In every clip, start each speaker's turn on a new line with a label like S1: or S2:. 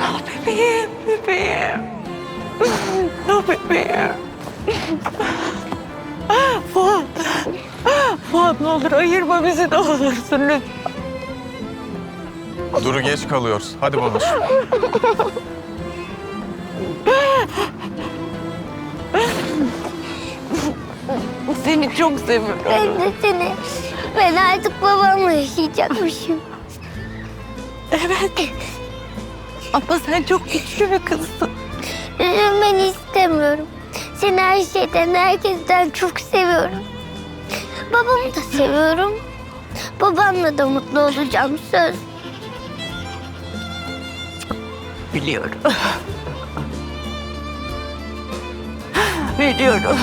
S1: Ah bebeğim, bebeğim. Ah bebeğim. Fuat. Fuat ne olur ayırma bizi ne olursun lütfen.
S2: Duru geç kalıyoruz. Hadi babacığım.
S1: Seni çok seviyorum.
S3: Ben de seni. Ben artık babamla yaşayacakmışım.
S1: Evet. Ama sen çok güçlü bir kızsın.
S3: Üzülmeni istemiyorum. Seni her şeyden, herkesten çok seviyorum. Babamı da seviyorum. Babamla da mutlu olacağım söz.
S1: Biliyorum. Biliyorum.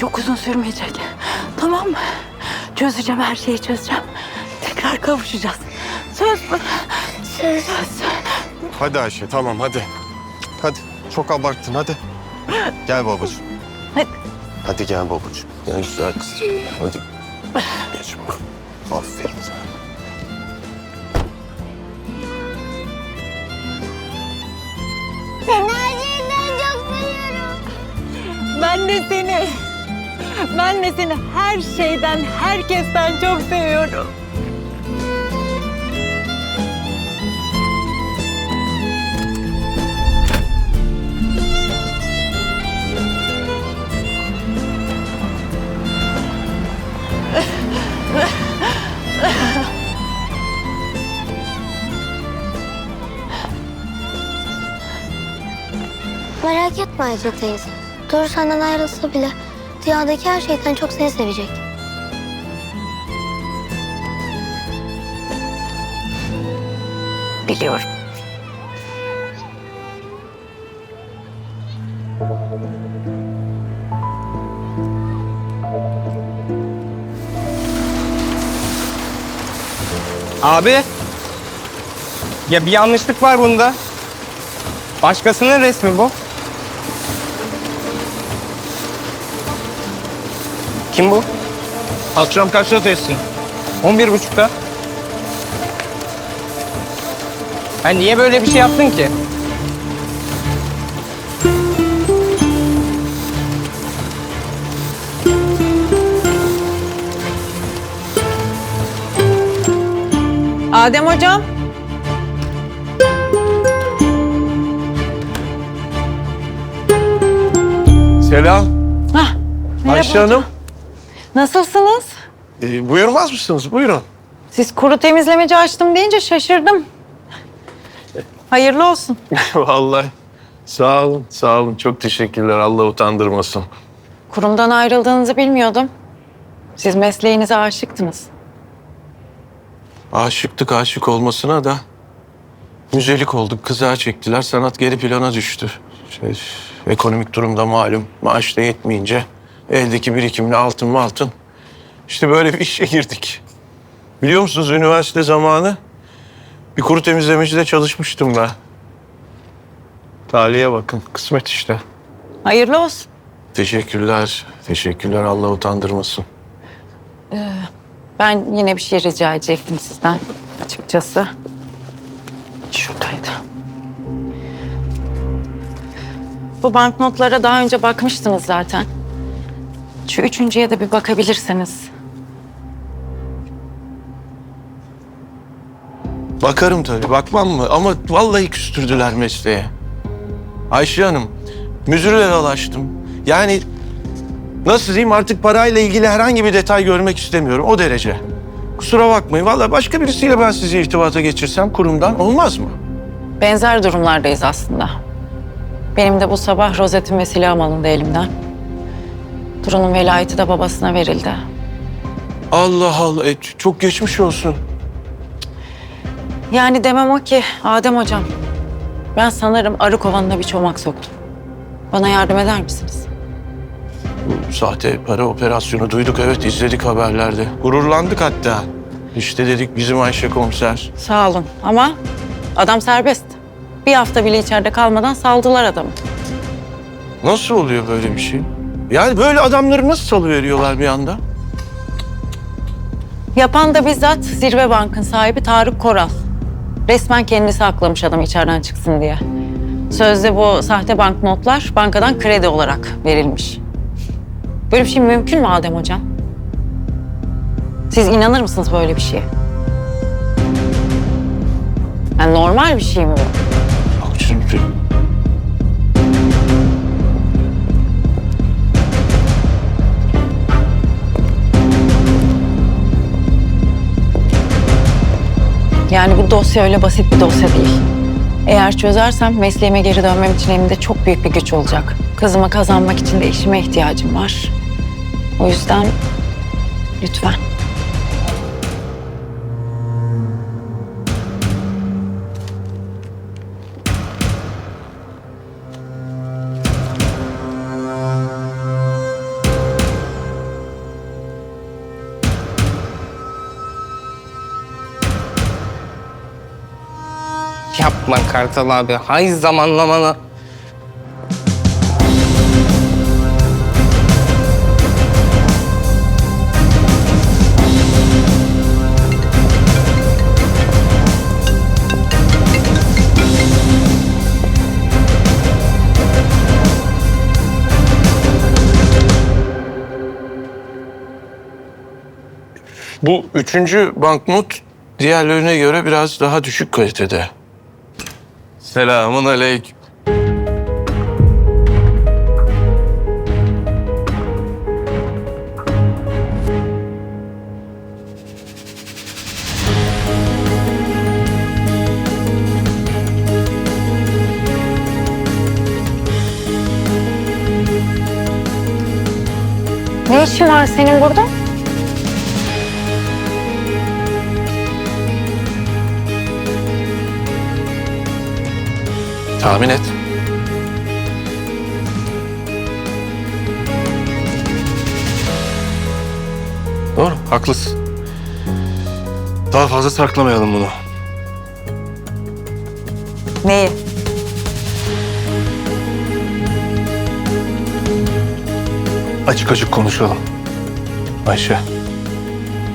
S1: Çok uzun sürmeyecek. Tamam mı? Çözeceğim her şeyi çözeceğim. Tekrar kavuşacağız. Söz mü?
S3: Söz.
S1: Söz.
S2: Hadi Ayşe tamam hadi. Hadi çok abarttın hadi. Gel babacığım.
S1: Hadi.
S2: Hadi gel babacığım. Gel güzel kızım. Hadi. Geç bakalım. Aferin sana.
S3: Seni her şeyden çok seviyorum.
S1: Ben de seni. Ben de seni her şeyden, herkesten çok seviyorum.
S3: Merak etme Ayşe teyze. Doğru senden ayrılsa bile dünyadaki her şeyden çok seni sevecek.
S1: Biliyorum.
S4: Abi. Ya bir yanlışlık var bunda. Başkasının resmi bu. Kim bu?
S5: Akşam kaçta testin?
S4: 11 buçukta. Ha niye böyle bir şey yaptın ki?
S1: Adem hocam.
S5: Selam.
S1: Hah, merhaba
S5: Ayşe
S1: hocam.
S5: Hanım.
S1: Nasılsınız?
S5: Ee, buyurmaz mısınız? Buyurun.
S1: Siz kuru temizlemeci açtım deyince şaşırdım. Hayırlı olsun.
S5: Vallahi. Sağ olun, sağ olun. Çok teşekkürler. Allah utandırmasın.
S1: Kurumdan ayrıldığınızı bilmiyordum. Siz mesleğinize aşıktınız.
S5: Aşıktık aşık olmasına da müzelik olduk. Kıza çektiler. Sanat geri plana düştü. Şey, ekonomik durumda malum. Maaş da yetmeyince eldeki birikimle altın mı altın. İşte böyle bir işe girdik. Biliyor musunuz üniversite zamanı bir kuru temizlemecide çalışmıştım ben. Talihe bakın. Kısmet işte.
S1: Hayırlı olsun.
S5: Teşekkürler. Teşekkürler. Allah utandırmasın.
S1: Ben yine bir şey rica edecektim sizden açıkçası. Şuradaydı. Bu banknotlara daha önce bakmıştınız zaten. Şu üçüncüye de bir bakabilirseniz.
S5: Bakarım tabii. Bakmam mı? Ama vallahi küstürdüler mesleğe. Ayşe Hanım, müzürle dalaştım. Yani nasıl diyeyim artık parayla ilgili herhangi bir detay görmek istemiyorum. O derece. Kusura bakmayın. Vallahi başka birisiyle ben sizi irtibata geçirsem kurumdan olmaz mı?
S1: Benzer durumlardayız aslında. Benim de bu sabah rozetim ve silahım alındı elimden. Duru'nun velayeti de babasına verildi.
S5: Allah Allah. e, çok geçmiş olsun.
S1: Yani demem o ki Adem hocam. Ben sanırım arı kovanına bir çomak soktum. Bana yardım eder misiniz?
S5: Bu sahte para operasyonu duyduk evet izledik haberlerde. Gururlandık hatta. İşte dedik bizim Ayşe komiser.
S1: Sağ olun ama adam serbest. Bir hafta bile içeride kalmadan saldılar adamı.
S5: Nasıl oluyor böyle bir şey? Yani böyle adamları nasıl salıveriyorlar bir anda?
S1: Yapan da bizzat Zirve Bank'ın sahibi Tarık Koral. Resmen kendisi aklamış adam içeriden çıksın diye. Sözde bu sahte banknotlar bankadan kredi olarak verilmiş. Böyle bir şey mümkün mü Adem Hocam? Siz inanır mısınız böyle bir şeye? Yani normal bir şey mi bu?
S5: Yok çünkü
S1: dosya öyle basit bir dosya değil. Eğer çözersem mesleğime geri dönmem için elimde çok büyük bir güç olacak. Kızımı kazanmak için de eşime ihtiyacım var. O yüzden lütfen.
S4: Yapma Kartal abi. Hay zamanlamana.
S5: bu üçüncü banknot diğerlerine göre biraz daha düşük kalitede. Selamun aleyküm.
S1: Ne işin var senin burada?
S5: Tahmin et.
S2: Doğru, haklısın. Daha fazla saklamayalım bunu.
S1: Neyi?
S2: Açık açık konuşalım. Ayşe,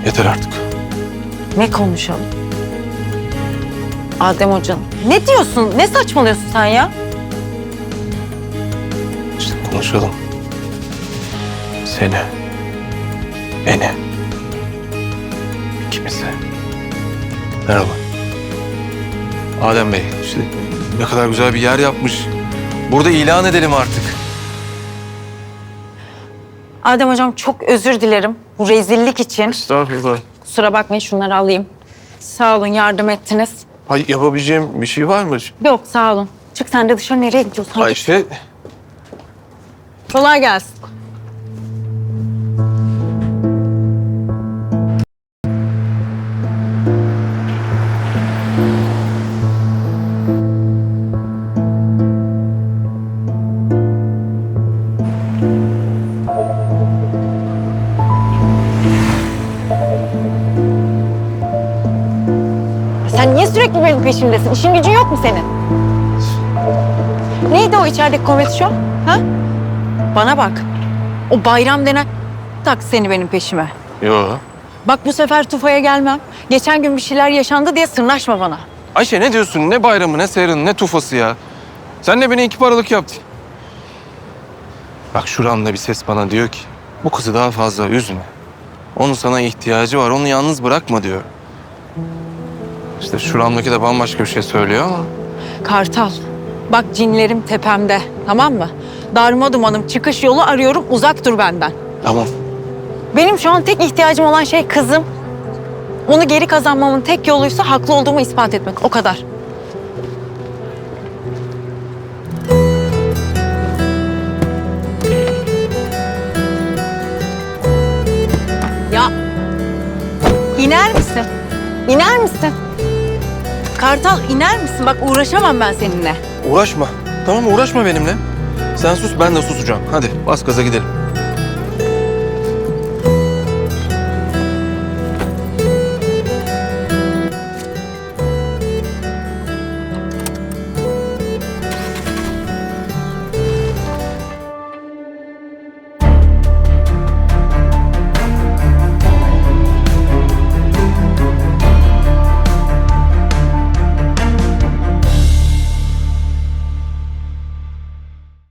S2: yeter artık.
S1: Ne konuşalım? Adem Hocam. Ne diyorsun? Ne saçmalıyorsun sen ya?
S2: İşte konuşalım. Seni, beni, ikimizi. Merhaba. Adem Bey, işte ne kadar güzel bir yer yapmış. Burada ilan edelim artık.
S1: Adem Hocam çok özür dilerim bu rezillik için.
S5: Estağfurullah.
S1: Kusura bakmayın şunları alayım. Sağ olun yardım ettiniz.
S5: Hay yapabileceğim bir şey var mı?
S1: Yok sağ olun. Çık sen de dışarı nereye gidiyorsun? Hadi.
S2: Ayşe,
S1: Kolay gelsin. Peşimdesin? İşin gücün yok mu senin? Neydi o içerideki komedi show? Ha? Bana bak. O bayram denen tak seni benim peşime.
S2: Yo.
S1: Bak bu sefer Tufa'ya gelmem. Geçen gün bir şeyler yaşandı diye sırnaşma bana.
S2: Ayşe ne diyorsun? Ne bayramı, ne seyranı, ne tufası ya? Sen de beni iki paralık yaptın. Bak şuramda bir ses bana diyor ki... ...bu kızı daha fazla üzme. Onun sana ihtiyacı var, onu yalnız bırakma diyor. İşte şuramdaki de bambaşka bir şey söylüyor ama...
S1: Kartal, bak cinlerim tepemde tamam mı? Darma dumanım çıkış yolu arıyorum uzak dur benden.
S2: Tamam.
S1: Benim şu an tek ihtiyacım olan şey kızım. Onu geri kazanmamın tek yoluysa haklı olduğumu ispat etmek o kadar. Ya iner misin? İner misin? Kartal iner misin? Bak uğraşamam ben seninle.
S2: Uğraşma. Tamam? Uğraşma benimle. Sen sus ben de susacağım. Hadi bas gaza gidelim.